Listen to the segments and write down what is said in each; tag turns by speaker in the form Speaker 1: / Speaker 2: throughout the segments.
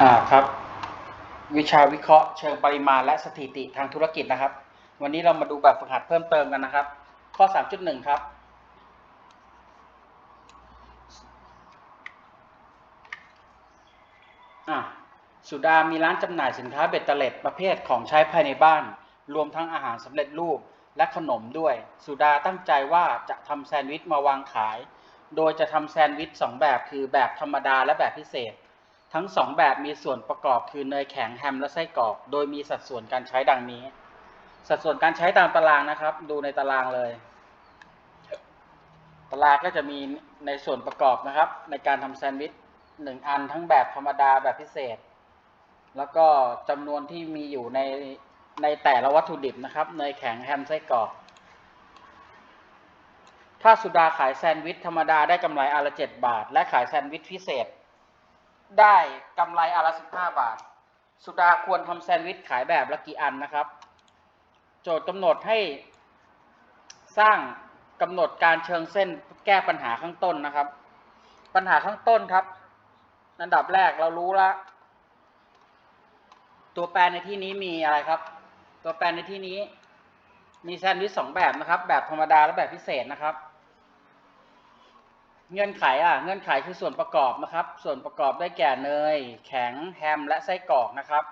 Speaker 1: อ่าครับ วิชาวิเคราะห์เชิงปริมาณและสถิติทางธุรกิจนะครับ วันนี้เรามาดูแบบฝึกหัดเพิ่มเติมกันนะครับ ข้อ 3.1 ครับ อะสุดามีร้านจำหน่ายสินค้าเบ็ดเตล็ดประเภทของใช้ภายในบ้าน รวมทั้งอาหารสำเร็จรูปและขนมด้วย สุดาตั้งใจว่าจะทำแซนด์วิชมาวางขาย โดยจะทำแซนด์วิชสองแบบคือแบบธรรมดาและแบบพิเศษ ทั้งสองแบบมีส่วนประกอบคือเนยแข็งแฮมและไส้กรอก โดยมีสัดส่วนการใช้ดังนี้ สัดส่วนการใช้ตามตารางนะครับ ดูในตารางเลย ตารางก็จะมีในส่วนประกอบนะครับ ในการทำแซนด์วิชหนึ่งอันทั้งแบบธรรมดาแบบพิเศษ แล้วก็จำนวนที่มีอยู่ในในแต่ละวัตถุดิบนะครับเนยแข็งแฮมไส้กรอก ถ้าสุดาขายแซนด์วิชธรรมดาได้กำไรอันละเจ็ดบาท และขายแซนด์วิชพิเศษ ได้กำไรอันละสิบห้าบาท สุดาควรทำแซนด์วิชขายแบบละกี่อันนะครับ โจทย์กำหนดให้สร้างกำหนดการเชิงเส้นแก้ปัญหาข้างต้นนะครับ ปัญหาข้างต้นครับอันดับแรกเรารู้แล้วตัวแปรในที่นี้มีอะไรครับ ตัวแปรในที่นี้มีแซนด์วิชสองแบบนะครับ แบบธรรมดาและแบบพิเศษนะครับ เงื่อนไขอะเงื่อนไขคือส่วนประกอบนะครับ ส่วนประกอบได้แก่เนย แข็งแฮมและไส้กรอกนะครับ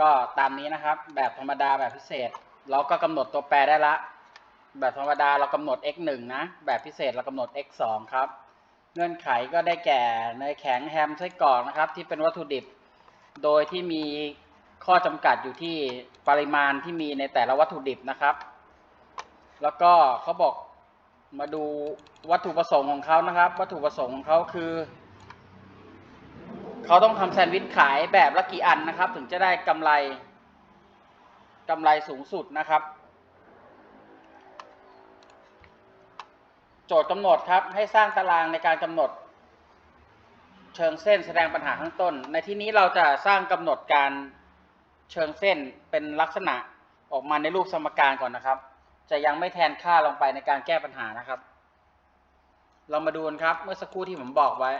Speaker 1: ก็ตามนี้นะครับ แบบธรรมดาแบบพิเศษ เราก็กำหนดตัวแปรได้ละ แบบธรรมดาเรากำหนด x 1นะ แบบพิเศษเรากำหนด x 2ครับ เงื่อนไขก็ได้แก่เนยแข็งแฮมไส้กรอกนะครับ ที่เป็นวัตถุดิบ โดยที่มีข้อจำกัดอยู่ที่ปริมาณที่มีในแต่ละวัตถุดิบนะครับ แล้วก็เขาบอก มาดูวัตถุประสงค์ของเขานะครับ วัตถุประสงค์ของเขาคือ เขาต้องทำแซนด์วิชขายแบบละกี่อันนะครับ ถึงจะได้กำไรกำไรสูงสุดนะครับ โจทย์กำหนดครับให้สร้างตารางในการกำหนด เชิงเส้นแสดงปัญหาข้างต้น ในที่นี้เราจะสร้างกำหนดการเชิงเส้นเป็นลักษณะออกมาในรูปสมการก่อนนะครับ จะยังไม่แทนค่าลงไปในการแก้ปัญหานะครับ เรามาดูนครับเมื่อสักครู่ที่ผมบอกไว้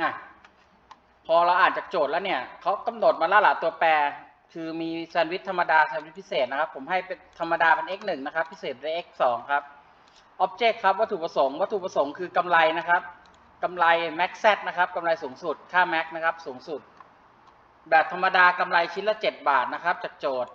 Speaker 1: อะพอเราอ่านจากโจทย์แล้วเนี่ยเขากำหนดมาแล้วล่ะตัวแปร คือมีแซนด์วิชธรรมดาแซนด์วิชพิเศษนะครับ ผมให้เป็นธรรมดาเป็น x 1นะครับ พิเศษเป็น x 2ครับ object ครับวัตถุประสงค์วัตถุประสงค์คือกำไรนะครับกำไร max z นะครับกำไรสูงสุด ค่า max นะครับ สูงสุด แบบธรรมดากำไรชิ้นละ 7 บาทนะครับ จากโจทย์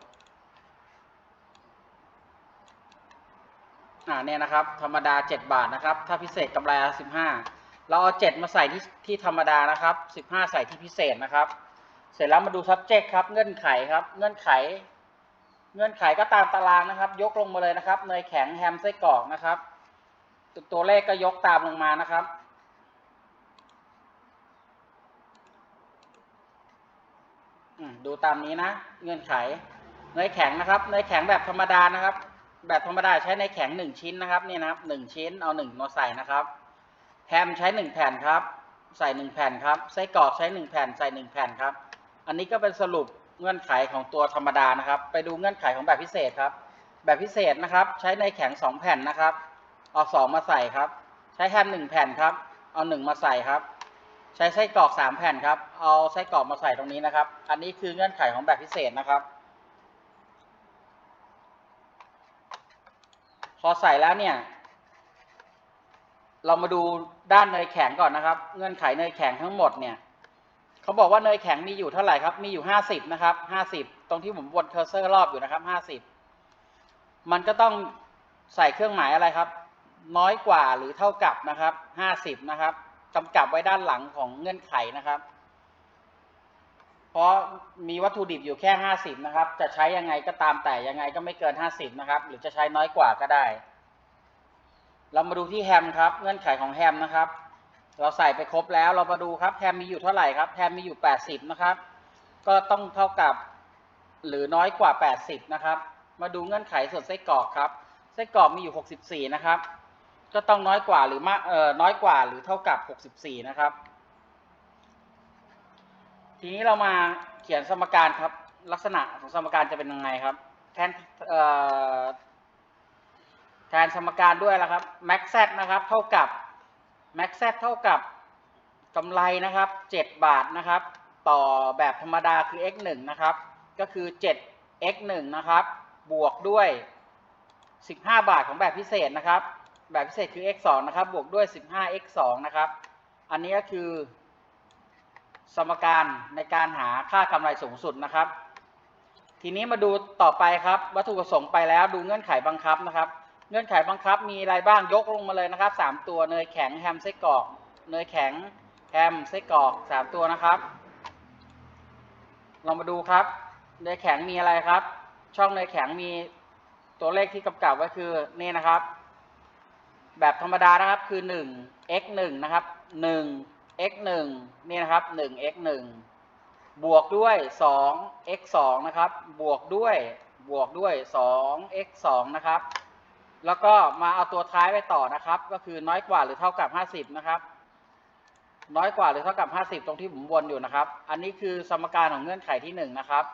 Speaker 1: อ่าเนี่ยนะครับ ธรรมดา 7 บาทนะครับ ถ้าพิเศษกำไรละ15 เราเอา 7 มาใส่ที่ที่ธรรมดานะครับ 15 ใส่ที่พิเศษนะครับ เสร็จแล้วมาดู subject ครับ เงื่อนไขครับ เงื่อนไข เงื่อนไขก็ตามตารางนะครับ ยกลงมาเลยนะครับ เนยแข็งแฮมไส้กรอกนะครับ ตัวตัวเลขก็ยกตามลงมานะครับอืมดูตามนี้นะ เงื่อนไข เนยแข็งนะครับ เนยแข็งแบบธรรมดานะครับ แบบธรรมดาใช้เนแข็งหนึ่งชิ้นนะครับนี่นะครับหนึ่งชิ้นเอาหนึ่งมาใส่นะครับแฮมใช้หนึ่งแผ่นครับ ใส่หนึ่งแผ่นครับไส้กรอกใช้หนึ่งแผ่นใส่หนึ่งแผ่นครับ อันนี้ก็เป็นสรุปเงื่อนไขของตัวธรรมดานะครับ ไปดูเงื่อนไขของแบบพิเศษครับ แบบพิเศษนะครับ ใช้เนแข็งสองแผ่นนะครับเอาสองมาใส่ครับ ใช้แฮมหนึ่งแผ่นครับ เอาหนึ่งมาใส่ครับ ใช้ไส้กรอกสามแผ่นครับ เอาไส้กรอกมาใส่ตรงนี้นะครับ อันนี้คือเงื่อนไขของแบบพิเศษนะครับ พอใส่แล้วเนี่ย เรามาดูด้านเนยแข็งก่อนนะครับ เงื่อนไขเนยแข็งทั้งหมดเนี่ยเขาบอกว่าเนยแข็งมีอยู่เท่าไหร่ครับ มีอยู่ห้าสิบนะครับห้าสิบตรงที่ผมวนเคอร์เซอร์รอบอยู่นะครับห้าสิบมันก็ต้องใส่เครื่องหมายอะไรครับ น้อยกว่าหรือเท่ากับนะครับห้าสิบนะครับกำกับไว้ด้านหลังของเงื่อนไขนะครับ เพราะมีวัตถุดิบอยู่แค่ห้าสิบนะครับ จะใช้ยังไงก็ตามแต่ยังไงก็ไม่เกินห้าสิบนะครับ หรือจะใช้น้อยกว่าก็ได้ เรามาดูที่แฮมครับ เงื่อนไขของแฮมนะครับ เราใส่ไปครบแล้วเรามาดูครับแฮมมีอยู่เท่าไหร่ครับแฮมมีอยู่แปดสิบนะครับ ก็ต้องเท่ากับหรือน้อยกว่าแปดสิบนะครับ มาดูเงื่อนไขส่วนไส้กรอกครับไส้กรอกมีอยู่หกสิบสี่นะครับ ก็ต้องน้อยกว่าหรือมากเอ่อน้อยกว่าหรือเท่ากับหกสิบสี่นะครับ ทีนี้เรามาเขียนสมการครับ ลักษณะของสมการจะเป็นยังไงครับ แทนแทนสมการด้วยแล้วครับ max z นะครับ เท่ากับ max z เท่ากับกำไรนะครับ 7 บาทนะครับ ต่อแบบธรรมดาคือ x 1นะครับ ก็คือ 7 x 1นะครับ บวกด้วย 15 บาทของแบบพิเศษนะครับ แบบพิเศษคือ x 2นะครับ บวกด้วย 15 x 2นะครับ อันนี้ก็คือ สมการในการหาค่ากำไรสูงสุดนะครับ ทีนี้มาดูต่อไปครับ วัตถุประสงค์ไปแล้วดูเงื่อนไขบังคับนะครับ เงื่อนไขบังคับมีอะไรบ้างยกลงมาเลยนะครับสามตัวเนยแข็งแฮมไส้กรอก เนยแข็งแฮมไส้กรอกสามตัวนะครับเรามาดูครับ เนยแข็งมีอะไรครับ ช่องเนยแข็งมีตัวเลขที่กำกับไว้คือนี่นะครับ แบบธรรมดานะครับคือ1 x 1นะครับ1 x 1นี่นะครับ1 x 1บวกด้วย2 x 2นะครับ บวกด้วยบวกด้วย2 x 2นะครับ แล้วก็มาเอาตัวท้ายไปต่อนะครับ ก็คือน้อยกว่าหรือเท่ากับ 50 นะครับ น้อยกว่าหรือเท่ากับ 50 ตรงที่ผมวนอยู่นะครับ อันนี้คือสมการของเงื่อนไขที่ 1 นะครับ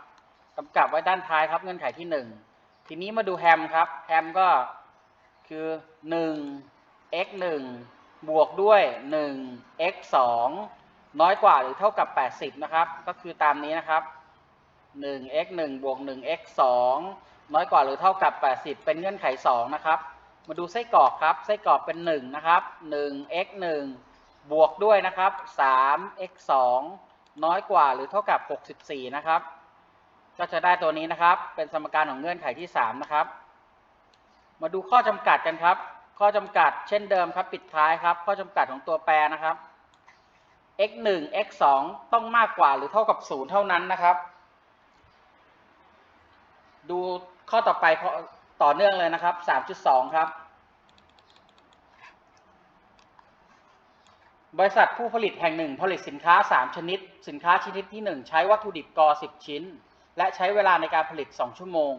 Speaker 1: กำกับไว้ด้านท้ายครับเงื่อนไขที่ 1 ทีนี้มาดูแฮมครับ แฮมก็คือ 1 x 1 บวกด้วย1 x 2น้อยกว่าหรือเท่ากับ 80 นะครับ ก็คือตามนี้นะครับ1 x 1บวก1 x 2น้อยกว่าหรือเท่ากับ 80 เป็นเงื่อนไข 2 นะครับ มาดูไส้กรอกครับ ไส้กรอกเป็น 1 นะครับ1 x 1บวกด้วยนะครับ3 x 2น้อยกว่าหรือเท่ากับ 64 นะครับ ก็จะได้ตัวนี้นะครับ เป็นสมการของเงื่อนไขที่ 3 นะครับ มาดูข้อจำกัดกันครับ ข้อจำกัดเช่นเดิมครับปิดท้ายครับ ข้อจำกัดของตัวแปรนะครับ x 1 x 2ต้องมากกว่าหรือเท่ากับ 0 เท่านั้นนะครับ ดูข้อต่อไปต่อเนื่องเลยนะครับ 3.2 ครับ บริษัทผู้ผลิตแห่งหนึ่งผลิตสินค้า 3 ชนิด สินค้าชนิดที่ 1 ใช้วัตถุดิบกอ 10 ชิ้น และใช้เวลาในการผลิต 2 ชั่วโมง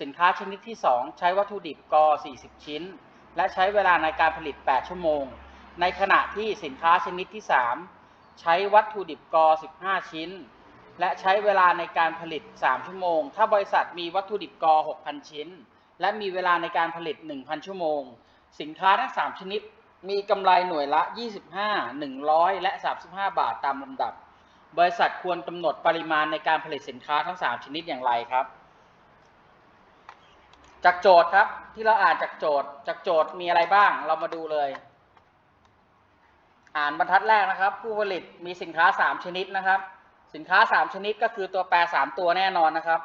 Speaker 1: สินค้าชนิดที่ 2 ใช้วัตถุดิบกอ 40 ชิ้น และใช้เวลาในการผลิต 8 ชั่วโมง ในขณะที่สินค้าชนิดที่ 3 ใช้วัตถุดิบกอ 15 ชิ้น และใช้เวลาในการผลิต 3 ชั่วโมง ถ้าบริษัทมีวัตถุดิบกอ 6,000 ชิ้น และมีเวลาในการผลิต 1,000 ชั่วโมง สินค้าทั้ง 3 ชนิดมีกำไรหน่วยละ 25 100 และ 35 บาทตามลำดับ บริษัทควรกำหนดปริมาณในการผลิตสินค้าทั้ง 3 ชนิดอย่างไรครับ จากโจทย์ครับ ที่เราอ่านจากโจทย์ จากโจทย์มีอะไรบ้าง เรามาดูเลย อ่านบรรทัดแรกนะครับ ผู้ผลิตมีสินค้า 3 ชนิดนะครับ สินค้า 3 ชนิดก็คือตัวแปร 3 ตัวแน่นอนนะครับ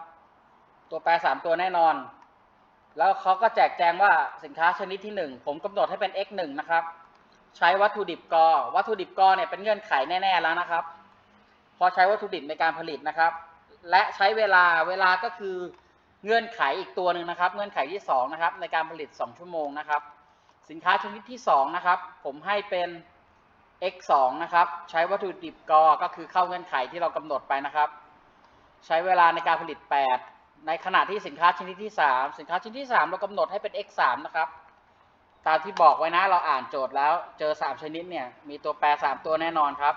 Speaker 1: ตัวแปร 3 ตัวแน่นอน แล้วเขาก็แจกแจงว่าสินค้าชนิดที่ 1 ผมกำหนดให้เป็น x 1นะครับ ใช้วัตถุดิบกอวัตถุดิบกอเนี่ยเป็นเงื่อนไขแน่ๆแล้วนะครับ พอใช้วัตถุดิบในการผลิตนะครับ และใช้เวลาเวลาก็คือ เงื่อนไขอีกตัวหนึ่งนะครับ เงื่อนไขที่2นะครับในการผลิต 2 ชั่วโมงนะครับ สินค้าชนิดที่2นะครับ ผมให้เป็น x 2 นะครับ ใช้วัตถุดิบกก็คือเข้าเงื่อนไขที่เรากำหนดไปนะครับ ใช้เวลาในการผลิต 8 ในขณะที่สินค้าชนิดที่ 3 สินค้าชนิดที่ 3 เรากำหนดให้เป็น x 3 นะครับ ตามที่บอกไว้นะเราอ่านโจทย์แล้วเจอ 3 ชนิดเนี่ยมีตัวแปร 3 ตัวแน่นอนครับ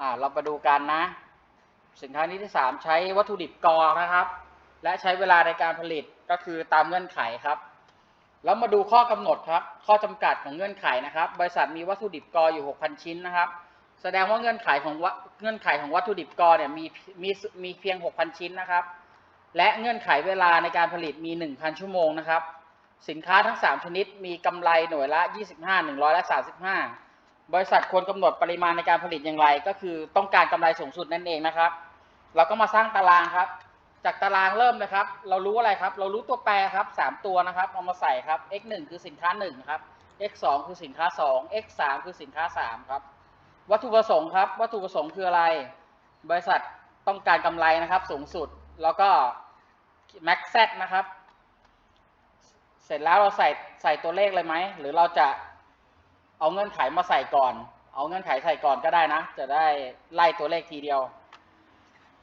Speaker 1: อ่าเราไปดูกันนะ สินค้าชนิดที่ 3 ใช้วัตถุดิบกนะครับ และใช้เวลาในการผลิตก็คือตามเงื่อนไขครับแล้วมาดูข้อกำหนดครับ ข้อจำกัดของเงื่อนไขนะครับ บริษัทมีวัตถุดิบกออยู่ 6,000 ชิ้นนะครับ แสดงว่าเงื่อนไขของเงื่อนไขของวัตถุดิบกอเนี่ยมีมีมีเพียง 6,000 ชิ้นนะครับ และเงื่อนไขเวลาในการผลิตมี 1,000 ชั่วโมงนะครับ สินค้าทั้ง 3 ชนิดมีกำไรหน่วยละ 25 100 และ 35 บริษัทควรกำหนดปริมาณในการผลิตอย่างไร ก็คือต้องการกำไรสูงสุดนั่นเองนะครับ เราก็มาสร้างตารางครับ จากตารางเริ่มนะครับ เรารู้อะไรครับ เรารู้ตัวแปรครับ3ตัวนะครับเอามาใส่ครับ x 1คือสินค้า1ครับ x 2คือสินค้า 2 x 3คือสินค้า3ครับ วัตถุประสงค์ครับ วัตถุประสงค์คืออะไร บริษัทต้องการกำไรนะครับ สูงสุด แล้วก็ max z นะครับ เสร็จแล้วเราใส่ใส่ตัวเลขเลยไหม หรือเราจะเอาเงื่อนไขมาใส่ก่อน เอาเงื่อนไขใส่ก่อนก็ได้นะ จะได้ไล่ตัวเลขทีเดียว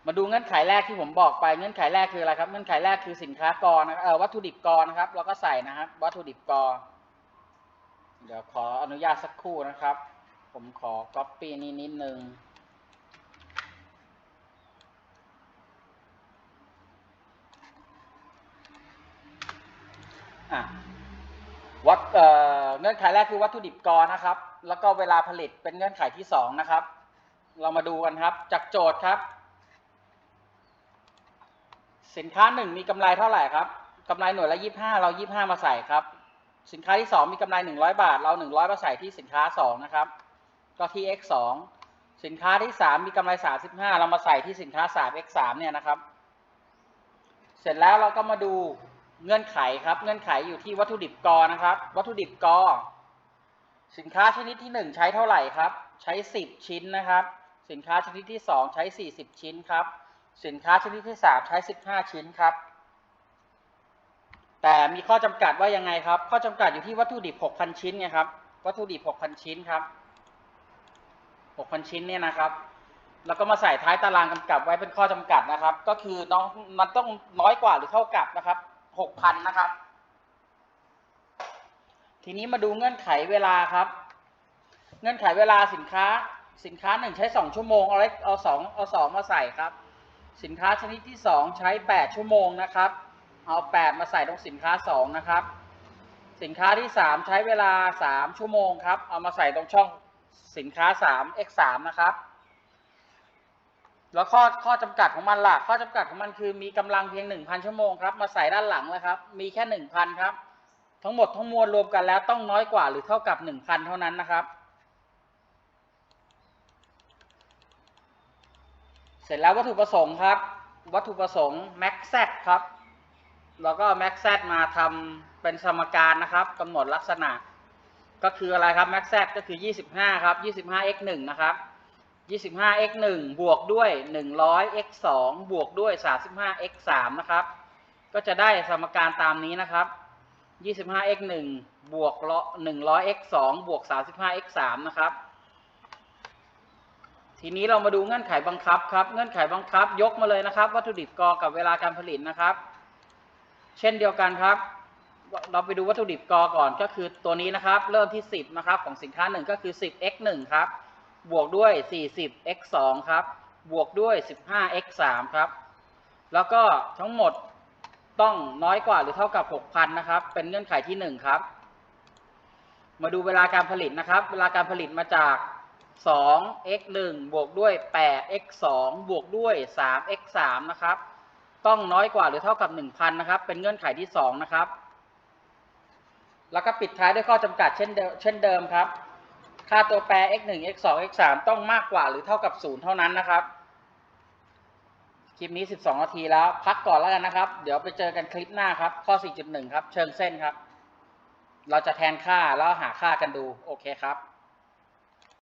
Speaker 1: มาดูเงื่อนไขแรกที่ผมบอกไปเงื่อนไขแรกคืออะไรครับ เงื่อนไขแรกคือสินค้ากรนะครับเออวัตถุดิบกรนะครับ เราก็ใส่นะครับ วัตถุดิบกรเดี๋ยวขออนุญาตสักครู่นะครับ ผมขอ copy นี้นิดนึงวัดเอ่อเงื่อนไขแรกคือวัตถุดิบกรนะครับ แล้วก็เวลาผลิตเป็นเงื่อนไขที่สองนะครับ เรามาดูกันครับ จากโจทย์ครับ สินค้าหนึ่งมีกำไรเท่าไหร่ครับกำไรหน่วยละยี่ห้าเรายี่ห้ามาใส่ครับ สินค้าที่สองมีกำไรหนึ่งร้อยบาท เราหนึ่งร้อยมาใส่ที่สินค้าสองนะครับ ก็ที่ x สองสินค้าที่สามมีกำไรสามสิบห้าเรามาใส่ที่สินค้าสาม x สามเนี่ยนะครับ เสร็จแล้วเราก็มาดูเงื่อนไขครับ เงื่อนไขอยู่ที่วัตถุดิบกอนะครับ วัตถุดิบกอสินค้าชนิดที่หนึ่งใช้เท่าไหร่ครับ ใช้สิบชิ้นนะครับ สินค้าชนิดที่สองใช้สี่สิบชิ้นครับ สินค้าชนิดที่สามใช้สิบห้าชิ้นครับ แต่มีข้อจำกัดว่ายังไงครับ ข้อจำกัดอยู่ที่วัตถุดิบหกพันชิ้นไงครับ วัตถุดิบหกพันชิ้นครับหกพันชิ้นเนี่ยนะครับ แล้วก็มาใส่ท้ายตารางกำกับไว้เป็นข้อจำกัดนะครับ ก็คือน้องมันต้องน้อยกว่าหรือเท่ากับนะครับหกพันนะครับ ทีนี้มาดูเงื่อนไขเวลาครับ เงื่อนไขเวลาสินค้า สินค้าหนึ่งใช้สองชั่วโมง เอาเล็กเอาสองเอาสองมาใส่ครับ สินค้าชนิดที่สองใช้แปดชั่วโมงนะครับ เอาแปดมาใส่ตรงสินค้าสองนะครับ สินค้าที่สามใช้เวลาสามชั่วโมงครับ เอามาใส่ตรงช่องสินค้าสาม x สามนะครับ แล้วข้อข้อจำกัดของมันล่ะ ข้อจำกัดของมันคือมีกำลังเพียงหนึ่งพันชั่วโมงครับ มาใส่ด้านหลังแล้วครับ มีแค่หนึ่งพันครับ ทั้งหมดทั้งมวลรวมกันแล้วต้องน้อยกว่าหรือเท่ากับหนึ่งพันเท่านั้นนะครับ เส ร็จแล้ววัตถุประสงค์ครับ วัตถุประสงค์ max z ครับ แล้วก็ max z มาทำเป็นสมการนะครับกำหนดลักษณะ ก็คืออะไรครับ max z ก็คือ 25 ครับ 25 x 1นะครับ 25 x 1บวกด้วย 100 x 2บวกด้วย 35 x 3นะครับ ก็จะได้สมการตามนี้นะครับ 25 x 1บวก100 x 2บวก35 x 3นะครับ ทีนี้เรามาดูเงื่อนไขบังคับครับ เงื่อนไขบังคับ ยกมาเลยนะครับ วัตถุดิบกอกับเวลาการผลิตนะครับ เช่นเดียวกันครับ เราไปดูวัตถุดิบกอก่อนก็คือตัวนี้นะครับ เริ่มที่ 10นะครับของสินค้า 1 ก็คือ 10 x 1ครับ บวกด้วย 40 x 2ครับ บวกด้วย 15 x 3ครับ แล้วก็ทั้งหมดต้องน้อยกว่าหรือเท่ากับ 6,000นะครับ เป็นเงื่อนไขที่ 1 ครับ มาดูเวลาการผลิตนะครับ เวลาการผลิตมาจาก 2 x 1บวกด้วย8 x 2บวกด้วย3 x 3นะครับ ต้องน้อยกว่าหรือเท่ากับ 1,000 นะครับ เป็นเงื่อนไขที่ 2 นะครับ แล้วก็ปิดท้ายด้วยข้อจำกัดเช่นเดิมเช่นเดิมครับ ค่าตัวแปร x 1 x 2 x 3ต้องมากกว่าหรือเท่ากับ 0 เท่านั้นนะครับ คลิปนี้ 12 นาทีแล้ว พักก่อนแล้วกันนะครับ เดี๋ยวไปเจอกันคลิปหน้าครับ ข้อ 4.1 ครับ เชิงเส้นครับ เราจะแทนค่าแล้วหาค่ากันดู โอเคครับ